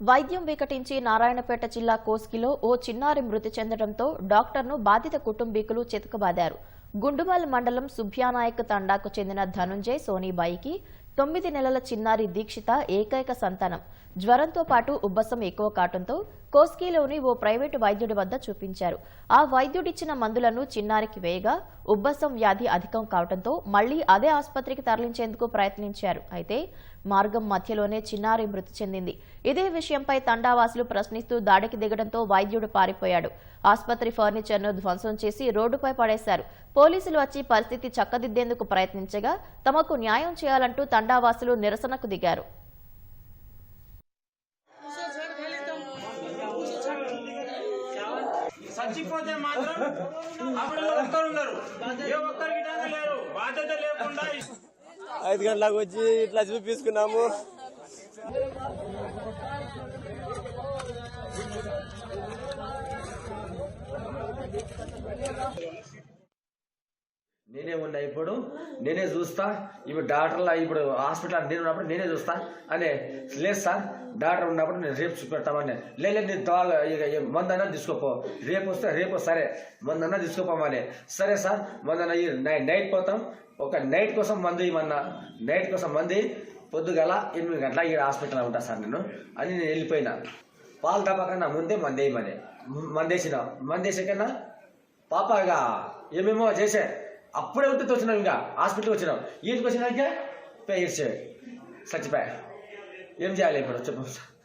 వైద్యం వికటించి నారాయణపేట జిల్లా కోస్కిలో ఓ చిన్నారి మృతి చెందడంతో డాక్టర్ను బాధిత కుటుంబీకులు చితకబాదారు. గుండుమల్ మండలం సుభ్యానాయక్ తండాకు చెందిన ధనుంజయ్ సోనీబాయికి తొమ్మిది నెలల చిన్నారి దీక్షిత ఏకైక సంతానం. జ్వరంతో పాటు ఉబ్బసం ఎక్కువ కావడంతో కోస్కీలోని ఓ ప్రైవేటు వైద్యుడి వద్ద చూపించారు. ఆ వైద్యుడిచ్చిన మందులను చిన్నారికి వేయగా ఉబ్బసం వ్యాధి అధికం కావడంతో మళ్ళీ అదే ఆసుపత్రికి తరలించేందుకు ప్రయత్నించారు. అయితే మార్గం మధ్యలోనే చిన్నారి మృతి చెందింది. ఇదే విషయంపై తండావాసులు ప్రశ్నిస్తూ దాడికి దిగడంతో వైద్యుడు పారిపోయాడు. ఆసుపత్రి ఫర్నిచర్ను ధ్వంసం చేసి రోడ్డుపై పడేశారు. పోలీసులు వచ్చి పరిస్థితి చక్కదిద్దేందుకు ప్రయత్నించగా తమకు న్యాయం చేయాలంటూ తండావాసులు నిరసనకు దిగారు. చచ్చిపోతే మాత్రం అప్పుడు ఒక్కరు ఉన్నారు. ఏ ఒక్కరికి లేరు బాధ్యత లేకుండా ఐదు గంటలకు వచ్చి ఇట్లా చూపించుకున్నాము నేనే ఉన్నా ఇప్పుడు నేనే చూస్తా. ఇప్పుడు డాక్టర్లా ఇప్పుడు హాస్పిటల్ నేను ఉన్నప్పుడు నేనే చూస్తా. అనే లేదు సార్ డాక్టర్ ఉన్నప్పుడు నేను రేపు చూపెడతామని లేదు నేను దవాలు ఇక మందన్నా తీసుకోపో. రేపు వస్తే రేపు సరే. మందన్నా తీసుకోపోమని. సరే సార్ మందన్నా నై- నైట్ పోతాం. ఒక నైట్ కోసం మందు ఇవ్వమన్నా. నైట్ కోసం మంది పొద్దుగల ఎనిమిది గంటల ఈ హాస్పిటల్ ఉంటా సార్ నేను. అని నేను వెళ్ళిపోయినా. పాలు తప్పకన్నా ముందే మందేయమని మందేసిన. మందేసాకన్నా పాప ఇక ఏమేమో చేసే. అప్పుడే ఉంటే వచ్చినాం ఇంకా హాస్పిటల్కి వచ్చినాం. ఇంటికి వచ్చినాక పేర్చే చచ్చిపోయా ఏం చేయాలి ఇప్పుడు? చెప్పు.